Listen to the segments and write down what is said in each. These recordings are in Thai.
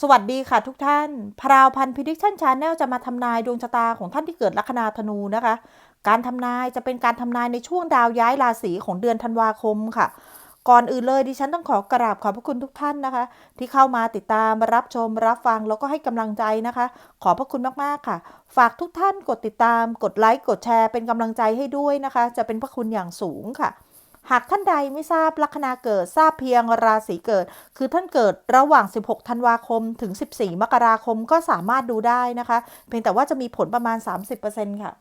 สวัสดีค่ะทุกท่าน พราวพันธ์พิดิชันชาแนลจะมาทำนายดวงชะตาของท่านที่เกิดลัคนาธนูนะคะ การทำนายจะเป็นการทำนายในช่วงดาวย้ายราศีของเดือนธันวาคมค่ะ ก่อนอื่นเลยดิฉันต้องขอกราบขอบพระคุณทุกท่านนะคะ ที่เข้ามาติดตามรับชมรับฟังแล้วก็ให้กำลังใจนะคะ ขอบพระคุณมากๆค่ะ ฝากทุกท่านกดติดตาม กดไลค์กดแชร์เป็นกำลังใจให้ด้วยนะคะ จะเป็นพระคุณอย่างสูงค่ะ หากท่านใดไม่ทราบลัคนาเกิดทราบเพียงราศีเกิด คือท่านเกิดระหว่าง 16 ธันวาคม ถึง 14 มกราคมก็สามารถดูได้นะคะ เพียงแต่ว่าจะมีผลประมาณ 30%ค่ะ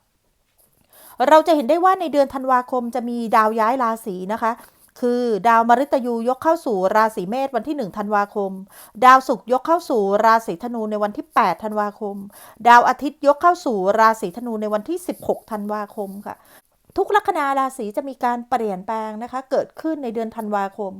เราจะเห็นได้ว่าในเดือนธันวาคมจะมีดาวย้ายราศีนะคะคือดาวมฤตยูยกเข้าสู่ราศีเมษวันที่ 1 ธันวาคม ดาวศุกร์ยกเข้าสู่ราศีธนูในวันที่ 8 ธันวาคม ดาวอาทิตย์ยกเข้าสู่ราศีธนูในวันที่ 16 ธันวาคมค่ะ ทุกลัคนาราศีจะมีการเปลี่ยนแปลงนะคะ เกิดขึ้นในเดือนธันวาคม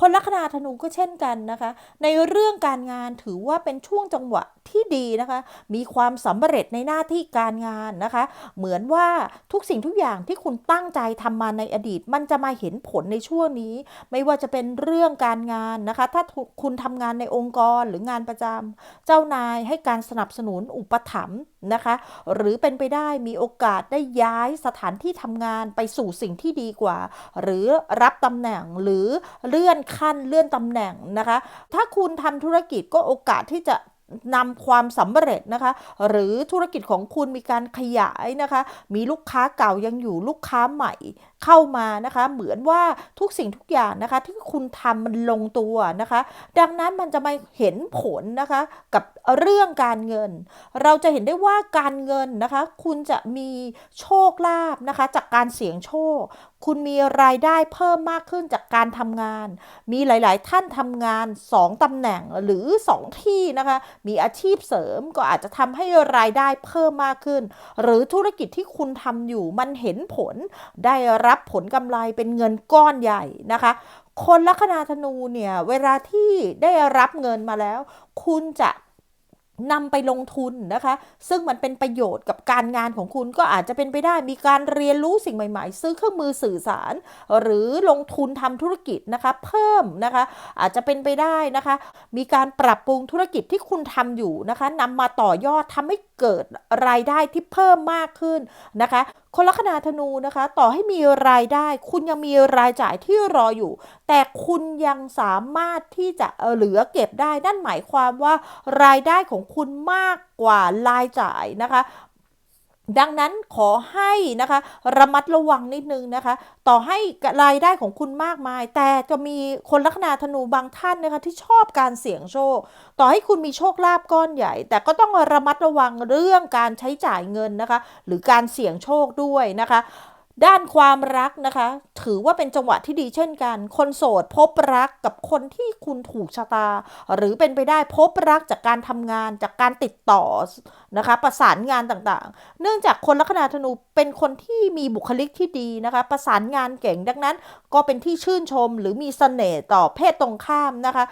คนลัคนาธนูก็เช่นกันนะคะ ในเรื่องการงานถือว่าเป็นช่วงจังหวะที่ดีนะคะ มีความสำเร็จในหน้าที่การงานนะคะ เหมือนว่าทุกสิ่งทุกอย่างที่คุณตั้งใจทำมาในอดีต มันจะมาเห็นผลในช่วงนี้ ไม่ว่าจะเป็นเรื่องการงานนะคะ ถ้าคุณทำงานในองค์กรหรืองานประจำเจ้านายให้การสนับสนุนอุปถัมภ์นะคะ หรือเป็นไปได้มีโอกาสได้ย้ายสถานที่ทำงานไปสู่สิ่งที่ดีกว่า หรือรับตำแหน่งหรือเลื่อนขั้นเลื่อนตำแหน่งนะคะ ถ้าคุณทำธุรกิจก็โอกาสที่จะ นำความสำเร็จนะคะ หรือธุรกิจของคุณมีการขยายนะคะ มีลูกค้าเก่ายังอยู่ลูกค้าใหม่เข้ามานะคะ เหมือนว่าทุกสิ่งทุกอย่างนะคะ ที่คุณทำมันลงตัวนะคะ ดังนั้นมันจะมาเห็นผลนะคะกับเรื่องการเงิน เราจะเห็นได้ว่าการเงินนะคะ คุณจะมีโชคลาภนะคะ จากการเสี่ยงโชค คุณมีรายได้เพิ่มมากขึ้นจากการทำงาน มีหลาย ๆ ท่านทำงาน 2ตำแหน่งหรือ 2 ที่นะคะ มีอาชีพเสริมก็อาจจะทำให้รายได้เพิ่มมากขึ้น หรือธุรกิจที่คุณทำอยู่มันเห็นผล ได้รับผลกำไรเป็นเงินก้อนใหญ่นะคะคนลัคนาธนูเนี่ย เวลาที่ได้รับเงินมาแล้ว คุณจะ นำไปลงทุนนะคะ ซึ่งมันเป็นประโยชน์กับการงานของคุณก็อาจจะเป็นไปได้มีการเรียนรู้สิ่งใหม่ ๆ ซื้อเครื่องมือสื่อสาร หรือลงทุนทำธุรกิจนะคะ เพิ่มนะคะ อาจจะเป็นไปได้นะคะ มีการปรับปรุงธุรกิจที่คุณทำอยู่นะคะนำมาต่อยอดทำให้เกิดรายได้ที่เพิ่มมากขึ้นนะคะ คนลัคนาธนูนะคะ ต่อให้มีรายได้ คุณยังมีรายจ่ายที่รออยู่ แต่คุณยังสามารถที่จะเหลือเก็บได้ นั่นหมายความว่ารายได้ของคุณมากกว่ารายจ่ายนะคะ ดังนั้นขอให้นะคะ ระมัดระวังนิดนึงนะคะ ต่อให้รายได้ของคุณมากมาย แต่จะมีคนลัคนาธนูบางท่านนะคะที่ชอบการเสี่ยงโชค ต่อให้คุณมีโชคลาภก้อนใหญ่ แต่ก็ต้องระมัดระวังเรื่องการใช้จ่ายเงินนะคะ หรือการเสี่ยงโชคด้วยนะคะด้านความรักนะคะ ถือว่าเป็นจังหวะที่ดีเช่นกัน คนโสดพบรักกับคนที่คุณถูกชะตา หรือเป็นไปได้พบรักจากการทำงานจากการติดต่อ นะคะประสานงานต่างๆ เนื่องจากคนลัคนาธนูเป็นคนที่มีบุคลิกที่ดีนะคะประสานงานเก่งดังนั้น ก็เป็นที่ชื่นชมหรือมีเสน่ห์ต่อเพศตรงข้ามนะคะ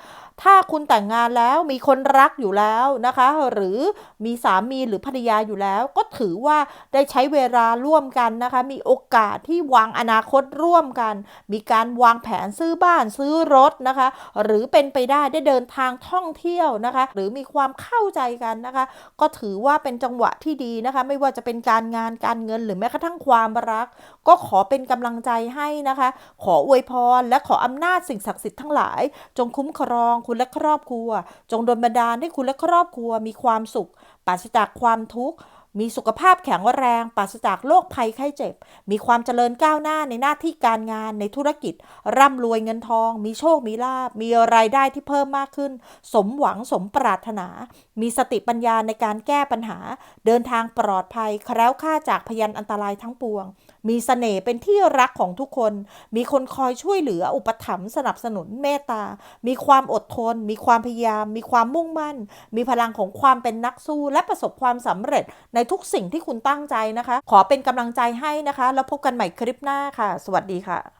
ถ้าคุณแต่งงานแล้วมีคนรักอยู่แล้วนะคะ หรือมีสามีหรือภรรยาอยู่แล้ว ก็ถือว่าได้ใช้เวลาร่วมกันนะคะ มีโอกาสที่วางอนาคตร่วมกัน มีการวางแผนซื้อบ้านซื้อรถนะคะ หรือเป็นไปได้ได้เดินทางท่องเที่ยวนะคะ หรือมีความเข้าใจกันนะคะ ก็ถือว่า่าเป็นจังหวะที่ดีนะคะ ไม่ว่าจะเป็นการงานการเงินหรือแม้กระทั่งความรัก ก็ขอเป็นกำลังใจให้นะคะ ขออวยพร และขออำนาจสิ่งศักดิ์สิทธิ์ทั้งหลาย จงคุ้มครองคุณและครอบครัว จงดลบันดาลให้คุณและครอบครัวมีความสุขปราศจากความทุกข์ มีสุขภาพแข็งแรงปราศจากโรคภัยไข้เจ็บ มีความเจริญก้าวหน้าในหน้าที่การงานในธุรกิจ ร่ำรวยเงินทอง มีโชคมีลาบมีรายได้ที่เพิ่มมากขึ้น สมหวังสมปรารถนา มีสติปัญญาในการแก้ปัญหา เดินทางปลอดภัยแคล้วคลาจากพยันอันตรายทั้งปวง มีเสน่ห์เป็นที่รักของทุกคน มีคนคอยช่วยเหลืออุปถัมภ์สนับสนุนเมตตา มีความอดทน มีความพยายาม มีความมุ่งมั่น มีพลังของความเป็นนักสู้และประสบความสำเร็จในทุกสิ่งที่คุณตั้งใจนะคะ ขอเป็นกำลังใจให้นะคะ แล้วพบกันใหม่คลิปหน้าค่ะ สวัสดีค่ะ